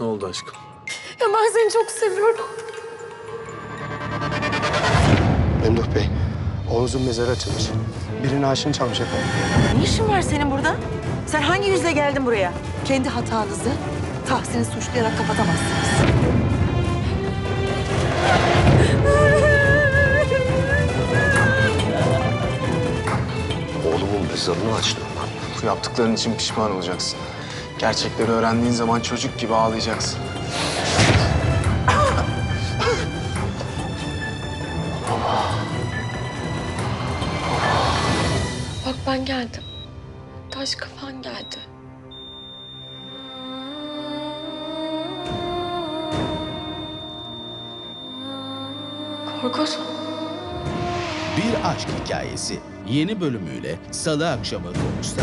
Ne oldu aşkım? Ya ben seni çok seviyorum. Memduh Bey, oğlunuzun mezarı açılmış. Birinin naaşını çalmış efendim. Ne işin var senin burada? Sen hangi yüzle geldin buraya? Kendi hatanızı Tahsin'i suçlayarak kapatamazsınız. Oğlumun mezarını açtı lan. Bu yaptıkların için pişman olacaksın. Gerçekleri öğrendiğin zaman çocuk gibi ağlayacaksın. Bak ben geldim. Taş kafan geldi. Korkut. Bir Aşk Hikayesi yeni bölümüyle Salı akşamı Fox'ta.